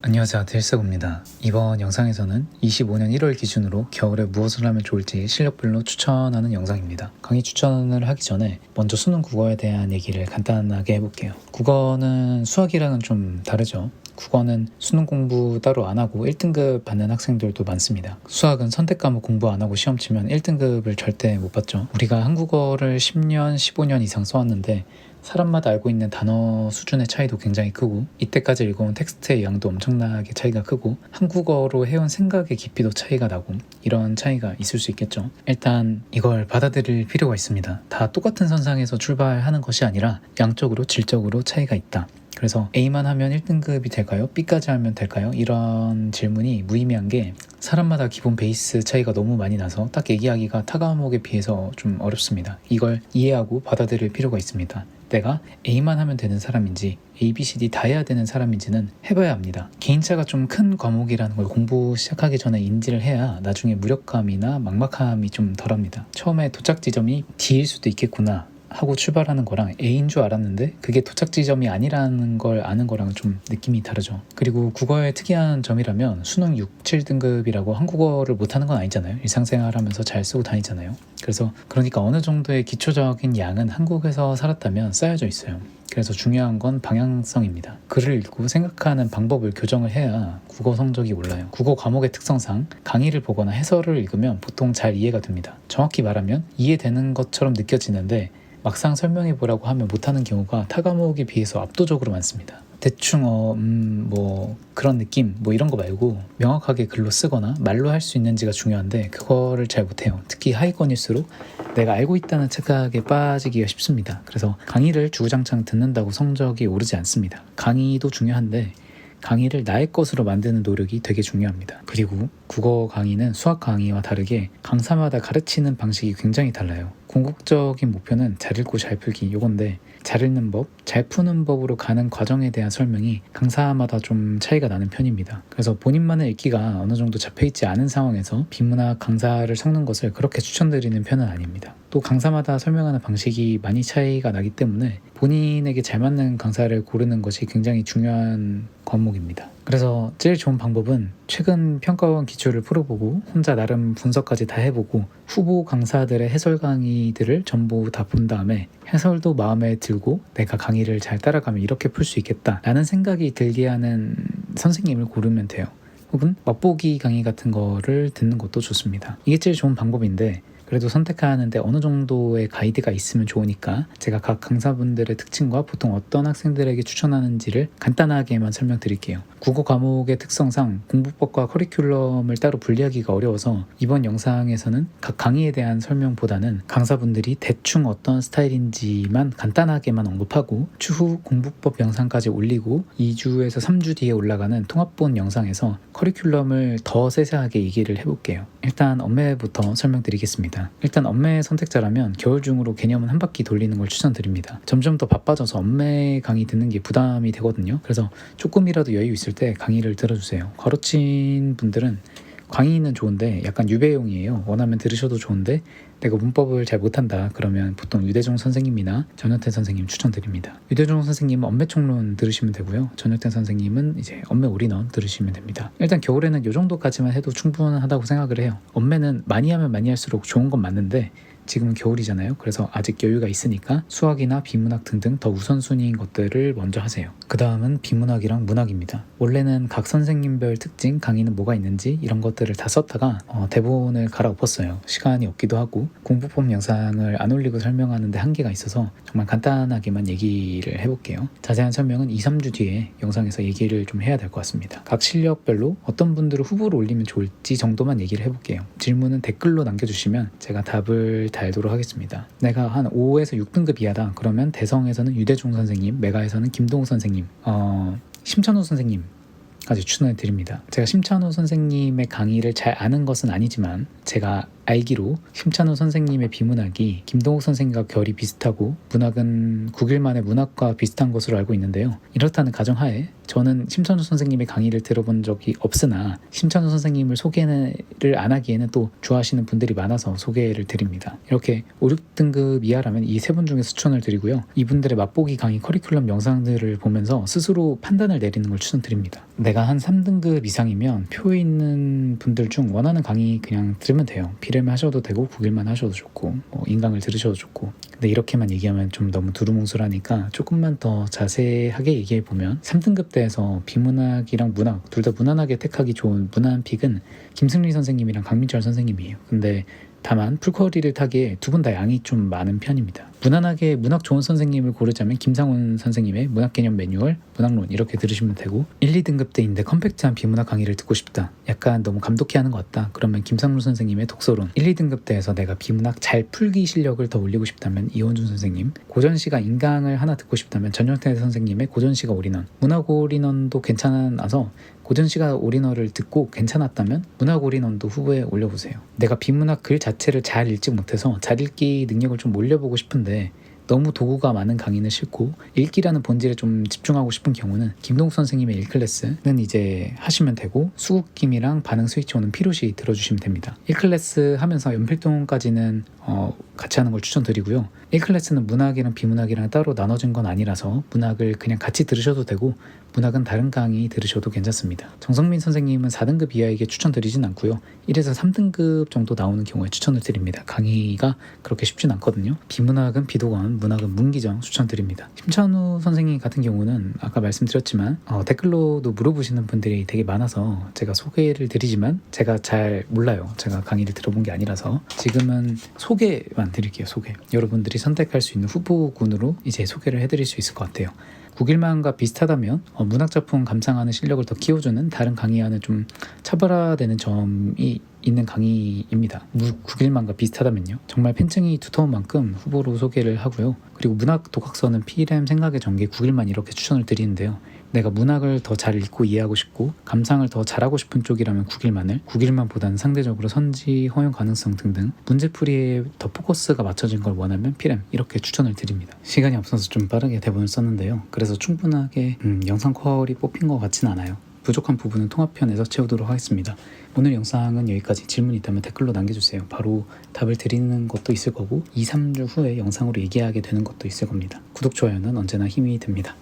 안녕하세요. 델스고입니다. 이번 영상에서는 25년 1월 기준으로 겨울에 무엇을 하면 좋을지 실력별로 추천하는 영상입니다. 강의 추천을 하기 전에 먼저 수능 국어에 대한 얘기를 간단하게 해볼게요. 국어는 수학이랑은 좀 다르죠. 국어는 수능 공부 따로 안 하고 1등급 받는 학생들도 많습니다. 수학은 선택 과목 공부 안 하고 시험 치면 1등급을 절대 못 받죠. 우리가 한국어를 10년, 15년 이상 써왔는데 사람마다 알고 있는 단어 수준의 차이도 굉장히 크고 이때까지 읽어온 텍스트의 양도 엄청나게 차이가 크고 한국어로 해온 생각의 깊이도 차이가 나고 이런 차이가 있을 수 있겠죠. 일단 이걸 받아들일 필요가 있습니다. 다 똑같은 선상에서 출발하는 것이 아니라 양적으로 질적으로 차이가 있다. 그래서 A만 하면 1등급이 될까요? B까지 하면 될까요? 이런 질문이 무의미한 게 사람마다 기본 베이스 차이가 너무 많이 나서 딱 얘기하기가 타 과목에 비해서 좀 어렵습니다. 이걸 이해하고 받아들일 필요가 있습니다. 내가 A만 하면 되는 사람인지 A, B, C, D 다 해야 되는 사람인지는 해봐야 합니다. 개인차가 좀 큰 과목이라는 걸 공부 시작하기 전에 인지를 해야 나중에 무력감이나 막막함이 좀 덜합니다. 처음에 도착 지점이 D일 수도 있겠구나 하고 출발하는 거랑 A인 줄 알았는데 그게 도착 지점이 아니라는 걸 아는 거랑 좀 느낌이 다르죠. 그리고 국어의 특이한 점이라면 수능 6, 7등급이라고 한국어를 못하는 건 아니잖아요. 일상생활 하면서 잘 쓰고 다니잖아요. 그래서 그러니까 어느 정도의 기초적인 양은 한국에서 살았다면 쌓여져 있어요. 그래서 중요한 건 방향성입니다. 글을 읽고 생각하는 방법을 교정을 해야 국어 성적이 올라요. 국어 과목의 특성상 강의를 보거나 해설을 읽으면 보통 잘 이해가 됩니다. 정확히 말하면 이해되는 것처럼 느껴지는데 막상 설명해 보라고 하면 못하는 경우가 타 과목에 비해서 압도적으로 많습니다. 대충 어, 음, 뭐 그런 느낌 뭐 이런 거 말고 명확하게 글로 쓰거나 말로 할 수 있는지가 중요한데 그거를 잘 못해요. 특히 하위권일수록 내가 알고 있다는 착각에 빠지기가 쉽습니다. 그래서 강의를 주구장창 듣는다고 성적이 오르지 않습니다. 강의도 중요한데 강의를 나의 것으로 만드는 노력이 되게 중요합니다. 그리고 국어 강의는 수학 강의와 다르게 강사마다 가르치는 방식이 굉장히 달라요. 궁극적인 목표는 잘 읽고 잘 풀기 요건데 잘 읽는 법, 잘 푸는 법으로 가는 과정에 대한 설명이 강사마다 좀 차이가 나는 편입니다. 그래서 본인만의 읽기가 어느 정도 잡혀있지 않은 상황에서 비문학 강사를 섞는 것을 그렇게 추천드리는 편은 아닙니다. 또 강사마다 설명하는 방식이 많이 차이가 나기 때문에 본인에게 잘 맞는 강사를 고르는 것이 굉장히 중요한 과목입니다. 그래서 제일 좋은 방법은 최근 평가원 기초를 풀어보고 혼자 나름 분석까지 다 해보고 후보 강사들의 해설 강의들을 전부 다 본 다음에 해설도 마음에 들고 내가 강의를 잘 따라가면 이렇게 풀 수 있겠다 라는 생각이 들게 하는 선생님을 고르면 돼요. 혹은 맛보기 강의 같은 거를 듣는 것도 좋습니다. 이게 제일 좋은 방법인데 그래도 선택하는데 어느 정도의 가이드가 있으면 좋으니까 제가 각 강사분들의 특징과 보통 어떤 학생들에게 추천하는지를 간단하게만 설명드릴게요. 국어 과목의 특성상 공부법과 커리큘럼을 따로 분리하기가 어려워서 이번 영상에서는 각 강의에 대한 설명보다는 강사분들이 대충 어떤 스타일인지만 간단하게만 언급하고 추후 공부법 영상까지 올리고 2주에서 3주 뒤에 올라가는 통합본 영상에서 커리큘럼을 더 세세하게 얘기를 해볼게요. 일단 엄매부터 설명드리겠 습니다. 일단 엄매 선택자라면 겨울 중으로 개념은 한 바퀴 돌리는 걸 추천드립니다. 점점 더 바빠져서 엄매 강의 듣는 게 부담이 되거든요. 그래서 조금이라도 여유 있을 때 강의를 들어주세요. 가르친 분들은 강의는 좋은데 약간 유배용이에요. 원하면 들으셔도 좋은데 내가 문법을 잘 못한다 그러면 보통 유대종 선생님이나 전효태 선생님 추천드립니다. 유대종 선생님은 엄매총론 들으시면 되고요. 전효태 선생님은 이제 엄매 올인원 들으시면 됩니다. 일단 겨울에는 이 정도까지만 해도 충분하다고 생각을 해요. 엄매는 많이 하면 많이 할수록 좋은 건 맞는데 지금은 겨울이잖아요. 그래서 아직 여유가 있으니까 수학이나 비문학 등등 더 우선순위인 것들을 먼저 하세요. 그 다음은 비문학이랑 문학입니다. 원래는 각 선생님별 특징, 강의는 뭐가 있는지 이런 것들을 다 썼다가 어, 대본을 갈아엎었어요. 시간이 없기도 하고 공부법 영상을 안 올리고 설명하는데 한계가 있어서 정말 간단하게만 얘기를 해볼게요. 자세한 설명은 2, 3주 뒤에 영상에서 얘기를 좀 해야 될 것 같습니다. 각 실력별로 어떤 분들을 후보로 올리면 좋을지 정도만 얘기를 해볼게요. 질문은 댓글로 남겨주시면 제가 답을 달도록 하겠습니다. 내가 한 5에서 6등급 이하다. 그러면 대성에서는 유대종 선생님, 메가에서는 김동욱 선생님, 어, 심천호 선생님 까지 추천해 드립니다. 제가 심찬호 선생님의 강의를 잘 아는 것은 아니지만 제가 알기로 심찬호 선생님의 비문학이 김동욱 선생님과 결이 비슷하고 문학은 9일 만에 문학과 비슷한 것으로 알고 있는데요. 이렇다는 가정하에 저는 심찬호 선생님의 강의를 들어본 적이 없으나 심찬호 선생님을 소개를 안 하기에는 또 좋아하시는 분들이 많아서 소개를 드립니다. 이렇게 5, 6등급 이하라면 이 세 분 중에 추천을 드리고요. 이분들의 맛보기 강의 커리큘럼 영상들을 보면서 스스로 판단을 내리는 걸 추천드립니다. 내가 한 3등급 이상이면 표에 있는 분들 중 원하는 강의 그냥 들으면 돼요. 비례 만 하셔도 되고 9일만 하셔도 좋고 뭐 인강을 들으셔도 좋고 근데 이렇게만 얘기하면 좀 너무 두루뭉술하니까 조금만 더 자세하게 얘기해 보면 3등급 대에서 비문학이랑 문학 둘 다 무난하게 택하기 좋은 무난 픽은 김승리 선생님이랑 강민철 선생님이에요. 근데 다만 풀쿼리를 타기에 두 분 다 양이 좀 많은 편입니다. 무난하게 문학 좋은 선생님을 고르자면 김상훈 선생님의 문학 개념 매뉴얼, 문학론 이렇게 들으시면 되고 1, 2등급 대인데 컴팩트한 비문학 강의를 듣고 싶다. 약간 너무 감독해 하는 것 같다. 그러면 김상훈 선생님의 독서론 1, 2등급 대에서 내가 비문학 잘 풀기 실력을 더 올리고 싶다면 이원준 선생님 고전 시가 인강을 하나 듣고 싶다면 전영태 선생님의 고전 시가 올인원 문학 올인원도 괜찮아서 고전 시가 올인원을 듣고 괜찮았다면 문학 올인원도 후보에 올려보세요. 내가 비문학 글 자체를 잘 읽지 못해서 잘 읽기 능력을 좀 올려보고 싶은데 너무 도구가 많은 강의는 싫고 읽기라는 본질에 좀 집중하고 싶은 경우는 김동욱 선생님의 1클래스는 이제 하시면 되고 수국김이랑 반응 스위치 오는 피로시 들어주시면 됩니다. 1클래스 하면서 연필동까지는 어, 같이 하는 걸 추천드리고요. 1클래스는 문학이랑 비문학이랑 따로 나눠진 건 아니라서 문학을 그냥 같이 들으셔도 되고 문학은 다른 강의 들으셔도 괜찮습니다. 정성민 선생님은 4등급 이하에게 추천드리진 않고요. 1에서 3등급 정도 나오는 경우에 추천을 드립니다. 강의가 그렇게 쉽진 않거든요. 비문학은 비도 건, 문학은 문기정 추천드립니다. 심찬우 선생님 같은 경우는 아까 말씀드렸지만 어, 댓글로도 물어보시는 분들이 되게 많아서 제가 소개를 드리지만 제가 잘 몰라요. 제가 강의를 들어본 게 아니라서 지금은 소개만 드릴게요. 소개. 여러분들이 선택할 수 있는 후보군으로 이제 소개를 해드릴 수 있을 것 같아요. 9일만과 비슷하다면 어, 문학작품 감상하는 실력을 더 키워주는 다른 강의와는 좀 차별화되는 점이 있는 강의입니다. 9일만과 비슷하다면요. 정말 팬층이 두터운 만큼 후보로 소개를 하고요. 그리고 문학 독학서는 피렘 생각의 전개 9일만 이렇게 추천을 드리는데요. 내가 문학을 더 잘 읽고 이해하고 싶고 감상을 더 잘하고 싶은 쪽이라면 9일만을 9일만보다는 상대적으로 선지 허용 가능성 등등 문제풀이에 더 포커스가 맞춰진 걸 원하면 피렘 이렇게 추천을 드립니다. 시간이 없어서 좀 빠르게 대본을 썼는데요. 그래서 충분하게 음, 영상 퀄이 뽑힌 것 같진 않아요. 부족한 부분은 통합편에서 채우도록 하겠습니다. 오늘 영상은 여기까지 질문 있다면 댓글로 남겨주세요. 바로 답을 드리는 것도 있을 거고 2, 3주 후에 영상으로 얘기하게 되는 것도 있을 겁니다. 구독, 좋아요는 언제나 힘이 됩니다.